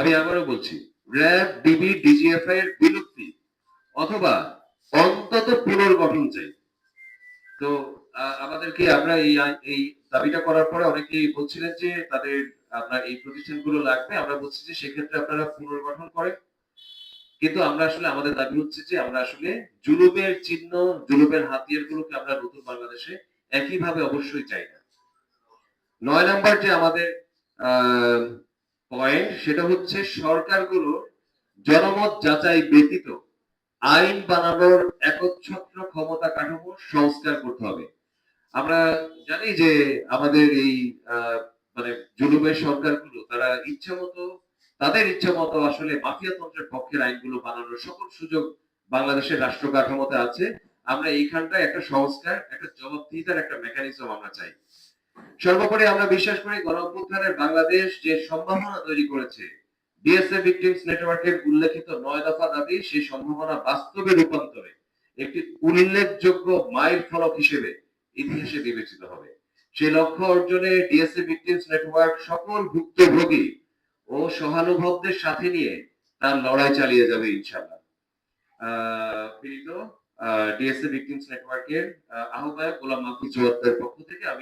আমি আবারও বলছি, র্যাব, ডিবি ডিজিএফআই এর বিলুপ্তি অথবা অন্তত পুনর্গঠন চাই। তো আমাদেরকে আমরা এই এই দাবিটা করার পরে অনেকেই বলছিলেন যে তাদের আপনার এই প্রতিষ্ঠানগুলো লাগবে। আমরা বলছি যে সেক্ষেত্রে আপনারা পুনর্গঠন করেন। কিন্তু আমরা আসলে, আমাদের দাবি হচ্ছে যে আমরা আসলে জুলুমের চিহ্ন, জুলুমের হাতিয়ার গুলোকে আমরা নতুন বাংলাদেশে একইভাবে অবশ্যই চাই না। নয় নাম্বার যে আমাদের পয়েন্ট সেটা হচ্ছে সরকারগুলো জনমত যাচাই ব্যতীত আইন বানানোর একচ্ছত্র ক্ষমতা কাঠামো সংস্কার করতে হবে। আমরা জানি যে আমাদের এই মানে জুলুমের সরকারগুলো, তারা ইচ্ছা মতো তাদের ইচ্ছা মতো আসলে মাফিয়াতন্ত্রের পক্ষের আইনগুলো বানানোর সকল সুযোগ বাংলাদেশের রাষ্ট্র কাঠামোতে আছে। আমরা এইখানটায় একটা সংস্কার, একটা জবাবদিহিতার একটা মেকানিজম আমরা চাই। সর্বোপরি আমরা বিশ্বাস করি গণঅভ্যুত্থানের বাংলাদেশ যে সম্ভাবনা তৈরি করেছে ডিএসএ ভিকটিমস নেটওয়ার্কের উল্লেখিত নয় দফা দাবি সেই সম্ভাবনা বাস্তবে রূপান্তরে একটি উল্লেখযোগ্য মাইল ফলক হিসেবে ইতিহাসে বিবেচিত হবে। সেই লক্ষ্য অর্জনে ডিএসএ ভিকটিমস নেটওয়ার্ক সকল ভুক্তভোগী ও সহানুভবদের সাথে নিয়ে তার লড়াই চালিয়ে যাবে ইনশাআল্লাহ। পীড়িত ডিএসএ ভিকটিমস নেটওয়ার্কের আহ্বায়ক গোলাম মাহফুজ জোয়াদ্দার পক্ষ থেকে আমি